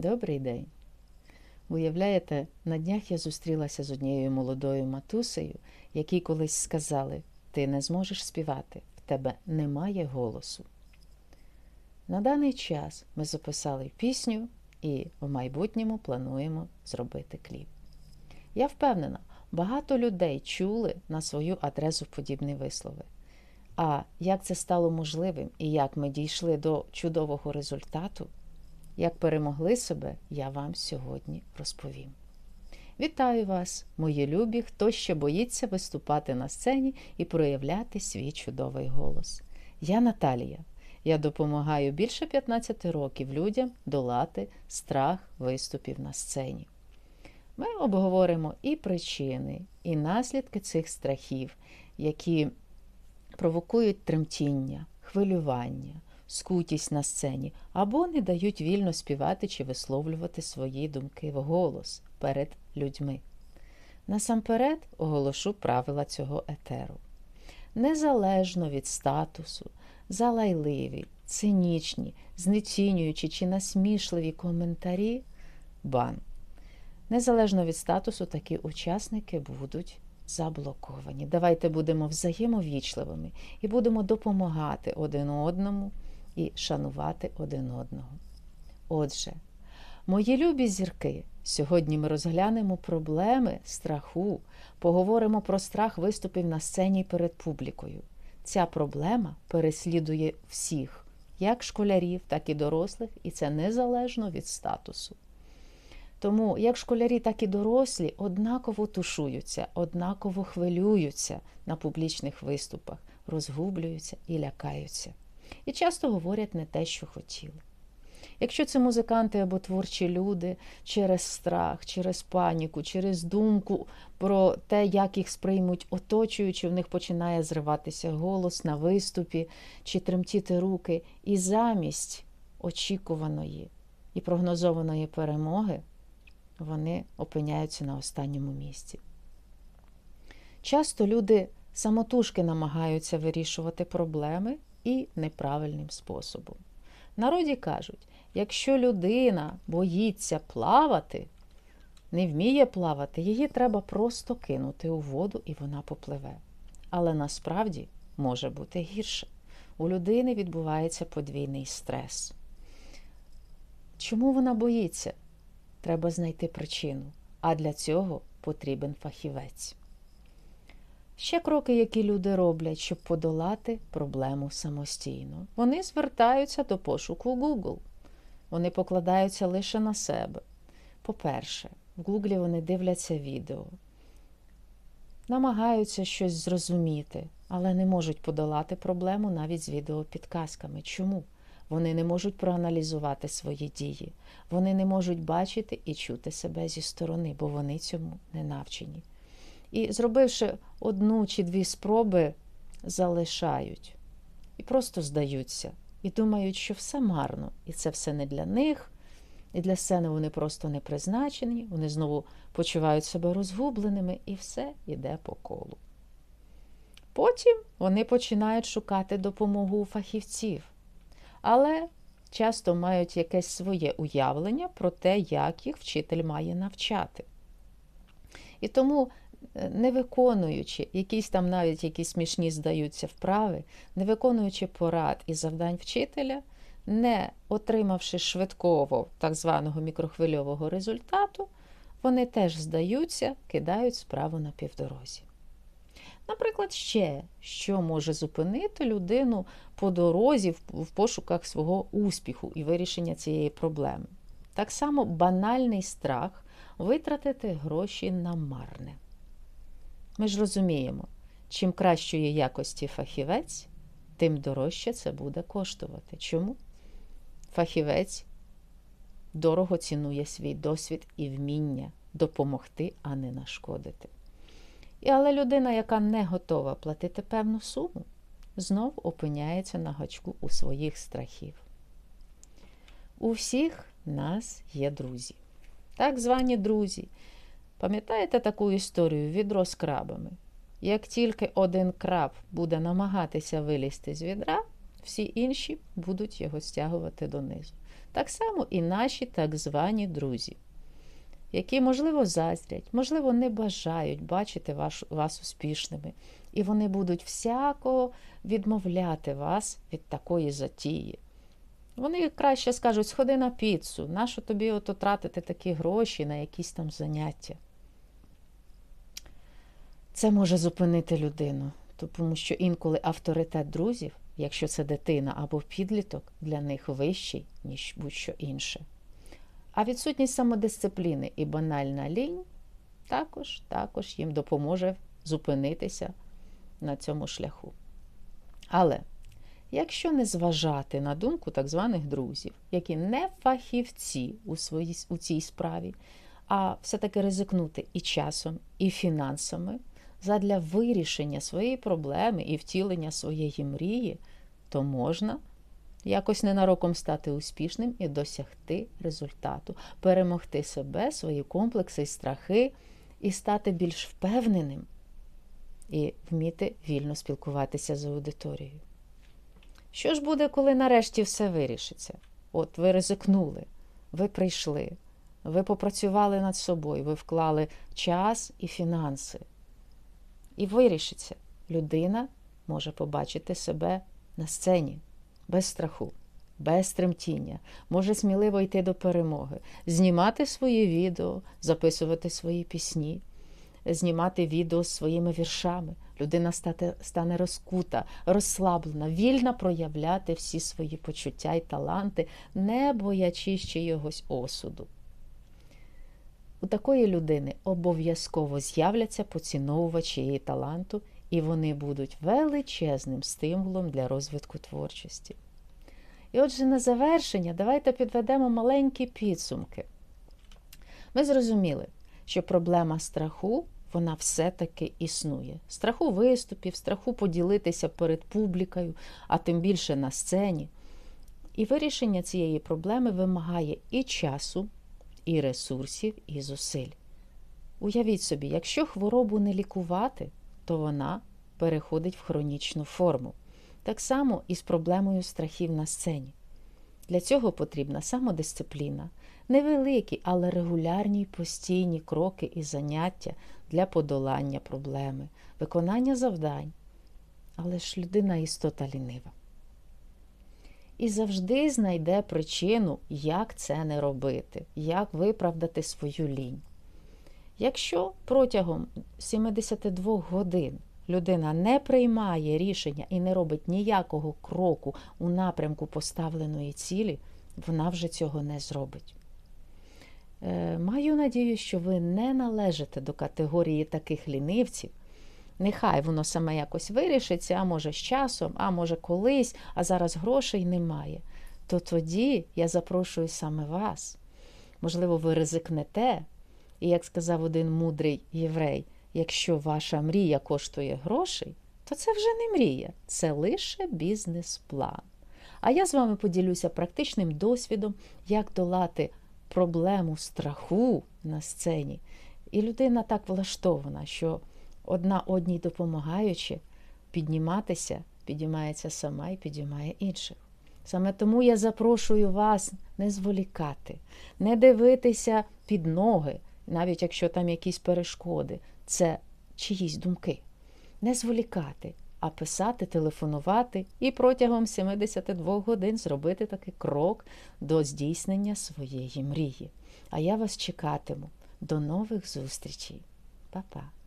Добрий день. Уявляєте, на днях я зустрілася з однією молодою матусею, якій колись сказали: ти не зможеш співати, в тебе немає голосу. На даний час ми записали пісню і в майбутньому плануємо зробити кліп. Я впевнена, багато людей чули на свою адресу подібні вислови. А як це стало можливим і як ми дійшли до чудового результату, як перемогли себе, я вам сьогодні розповім. Вітаю вас, мої любі, хто ще боїться виступати на сцені і проявляти свій чудовий голос. Я Наталія. Я допомагаю більше 15 років людям долати страх виступів на сцені. Ми обговоримо і причини, і наслідки цих страхів, які провокують тремтіння, хвилювання, скутість на сцені або не дають вільно співати чи висловлювати свої думки вголос перед людьми. Насамперед оголошу правила цього етеру. Незалежно від статусу, залайливі, цинічні, знецінюючі чи насмішливі коментарі бан. Незалежно від статусу, такі учасники будуть заблоковані. Давайте будемо взаємовічливими і будемо допомагати один одному і шанувати один одного. Отже, мої любі зірки, сьогодні ми розглянемо проблеми страху, поговоримо про страх виступів на сцені перед публікою. Ця проблема переслідує всіх, як школярів, так і дорослих, і це незалежно від статусу. Тому як школярі, так і дорослі однаково тушуються, однаково хвилюються на публічних виступах, розгублюються і лякаються. І часто говорять не те, що хотіли. Якщо це музиканти або творчі люди через страх, через паніку, через думку про те, як їх сприймуть оточуючи, в них починає зриватися голос на виступі чи тремтіти руки, і замість очікуваної і прогнозованої перемоги вони опиняються на останньому місці. Часто люди самотужки намагаються вирішувати проблеми і неправильним способом. Народі кажуть, якщо людина боїться плавати, не вміє плавати, її треба просто кинути у воду і вона попливе. Але насправді може бути гірше. У людини відбувається подвійний стрес. Чому вона боїться? Треба знайти причину, а для цього потрібен фахівець. Ще кроки, які люди роблять, щоб подолати проблему самостійно. Вони звертаються до пошуку Google. Вони покладаються лише на себе. По-перше, в Гуглі вони дивляться відео, намагаються щось зрозуміти, але не можуть подолати проблему навіть з відеопідказками. Чому? Вони не можуть проаналізувати свої дії, вони не можуть бачити і чути себе зі сторони, бо вони цьому не навчені. І, зробивши одну чи дві спроби, залишають. І просто здаються, і думають, що все марно, і це все не для них, і для сцени вони просто не призначені, вони знову почувають себе розгубленими, і все йде по колу. Потім вони починають шукати допомогу у фахівців. Але часто мають якесь своє уявлення про те, як їх вчитель має навчати. І тому, не виконуючи якісь там навіть якісь смішні здаються вправи, не виконуючи порад і завдань вчителя, не отримавши швидкого так званого мікрохвильового результату, вони теж здаються, кидають справу на півдорозі. Наприклад, ще що може зупинити людину по дорозі в пошуках свого успіху і вирішення цієї проблеми. Так само банальний страх витратити гроші на марне. Ми ж розуміємо, чим кращої якості фахівець, тим дорожче це буде коштувати. Чому? Фахівець дорого цінує свій досвід і вміння допомогти, а не нашкодити. І Але людина, яка не готова платити певну суму, знов опиняється на гачку у своїх страхів. У всіх нас є друзі. Так звані друзі. Пам'ятаєте таку історію відро з крабами? Як тільки один краб буде намагатися вилізти з відра, всі інші будуть його стягувати донизу. Так само і наші так звані друзі, які, можливо, заздрять, можливо, не бажають бачити ваш, вас успішними. І вони будуть всяко відмовляти вас від такої затії. Вони краще скажуть, сходи на піцу, нащо тобі ото тратити такі гроші на якісь там заняття. Це може зупинити людину, тому що інколи авторитет друзів, якщо це дитина або підліток, для них вищий, ніж будь-що інше. А відсутність самодисципліни і банальна лінь також, також їм допоможе зупинитися на цьому шляху. Але якщо не зважати на думку так званих друзів, які не фахівці у, своїй, у цій справі, а все-таки ризикнути і часом, і фінансами задля вирішення своєї проблеми і втілення своєї мрії, то можна якось ненароком стати успішним і досягти результату, перемогти себе, свої комплекси і страхи, і стати більш впевненим і вміти вільно спілкуватися з аудиторією. Що ж буде, коли нарешті все вирішиться? От ви ризикнули, ви прийшли, ви попрацювали над собою, ви вклали час і фінанси. І вирішиться, людина може побачити себе на сцені без страху, без тремтіння, може сміливо йти до перемоги, знімати свої відео, записувати свої пісні, знімати відео з своїми віршами. Людина стане, стане розкута, розслаблена, вільна проявляти всі свої почуття і таланти, не боячись чийогось осуду. У такої людини обов'язково з'являться поціновувачі її таланту, і вони будуть величезним стимулом для розвитку творчості. І отже, на завершення, давайте підведемо маленькі підсумки. Ми зрозуміли, що проблема страху вона все-таки існує. Страху виступів, страху поділитися перед публікою, а тим більше на сцені. І вирішення цієї проблеми вимагає і часу, і ресурсів, і зусиль. Уявіть собі, якщо хворобу не лікувати, то вона переходить в хронічну форму. Так само і з проблемою страхів на сцені. Для цього потрібна самодисципліна, невеликі, але регулярні й постійні кроки і заняття для подолання проблеми, виконання завдань. Але ж людина істота лінива. І завжди знайде причину, як це не робити, як виправдати свою лінь. Якщо протягом 72 годин людина не приймає рішення і не робить ніякого кроку у напрямку поставленої цілі, вона вже цього не зробить. Е, маю надію, що ви не належите до категорії таких лінивців. Нехай воно саме якось вирішиться, а може з часом, а може колись, а зараз грошей немає. То тоді я запрошую саме вас. Можливо, ви ризикнете, і як сказав один мудрий єврей, якщо ваша мрія коштує грошей, то це вже не мрія, це лише бізнес-план. А я з вами поділюся практичним досвідом, як долати проблему страху на сцені. І людина так влаштована, що одна одній допомагаючи підніматися, підіймається сама і підіймає інших. Саме тому я запрошую вас не зволікати, не дивитися під ноги, навіть якщо там якісь перешкоди, це чиїсь думки. Не зволікати, а писати, телефонувати і протягом 72 годин зробити такий крок до здійснення своєї мрії. А я вас чекатиму. До нових зустрічей. Па-па!